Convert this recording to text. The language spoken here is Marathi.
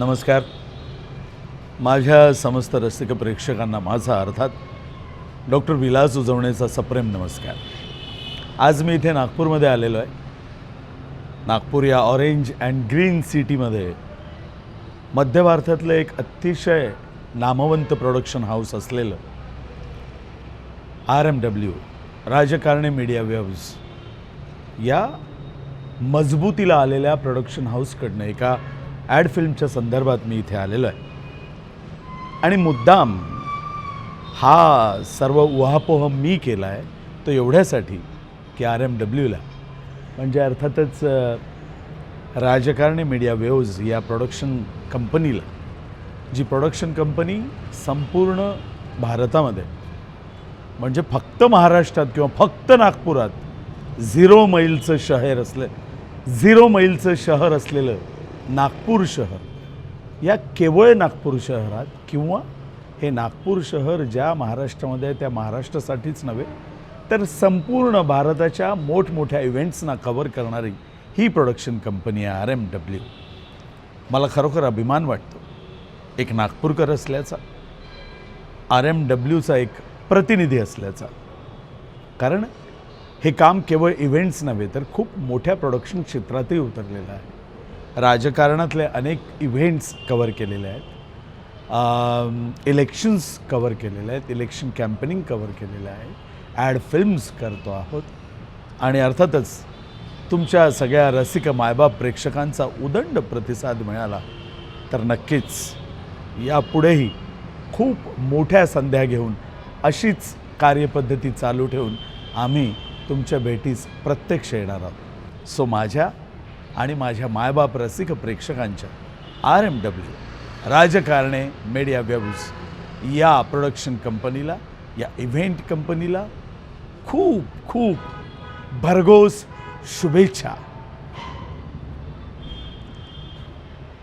नमस्कार. माझ्या समस्त रसिक प्रेक्षकांना माझा अर्थात डॉक्टर विलास उजवणेचा सप्रेम नमस्कार. आज मी इथे नागपूरमध्ये आलेलो आहे. नागपूर या ऑरेंज अँड ग्रीन सिटीमध्ये मध्य भारतातलं एक अतिशय नामवंत प्रोडक्शन हाऊस असलेलं R M W Rajkarani media waves या मजबूतीला आलेल्या प्रोडक्शन हाऊसकडनं एका ॲड फिल्मच्या संदर्भात मी इथे आलेलो आहे. आणि मुद्दाम हा सर्व उहापोह मी केला आहे तो एवढ्यासाठी की आर एम डब्ल्यूला. म्हणजे अर्थातच राजकारणी मीडिया वेव्ज या प्रोडक्शन कंपनीला जी प्रोडक्शन कंपनी संपूर्ण भारतामध्ये म्हणजे फक्त महाराष्ट्रात किंवा फक्त नागपुरात झिरो मैलचं शहर असलं झिरो मैलचं शहर असलेलं नागपूर शहर. या केवळ नागपूर शहरात किंवा हे नागपूर शहर ज्या महाराष्ट्रामध्ये आहे त्या महाराष्ट्रासाठीच नव्हे तर संपूर्ण भारताच्या मोठमोठ्या इव्हेंट्सना कवर करणारी ही प्रोडक्शन कंपनी आहे आर एम डब्ल्यू मला खरोखर अभिमान वाटतो. एक नागपूरकर असल्याचा आर एम डब्ल्यूचा एक प्रतिनिधी असल्याचा. कारण हे काम केवळ इव्हेंट्स नव्हे तर खूप मोठ्या प्रोडक्शन क्षेत्रातही उतरलेलं आहे. राजकारणातले अनेक इव्हेंट्स कवर केलेले आहेत. इलेक्शन्स कवर केलेले आहेत. इलेक्शन कॅम्पेनिंग कवर केलेलं आहे. ॲड फिल्म्स करतो आहोत. आणि अर्थातच तुमच्या सगळ्या रसिक मायबाप प्रेक्षकांचा उदंड प्रतिसाद मिळाला तर नक्कीच यापुढेही खूप मोठ्या संध्या घेऊन अशीच कार्यपद्धती चालू ठेवून आम्ही तुमच्या भेटीस प्रत्यक्ष येणार आहोत. सो माझ्या आणि माझ्या मायबाप रसिक प्रेक्षकांच्या R M W Rajkarane media waves या प्रोडक्शन कंपनीला या इव्हेंट कंपनीला खूप खूप भरघोस शुभेच्छा.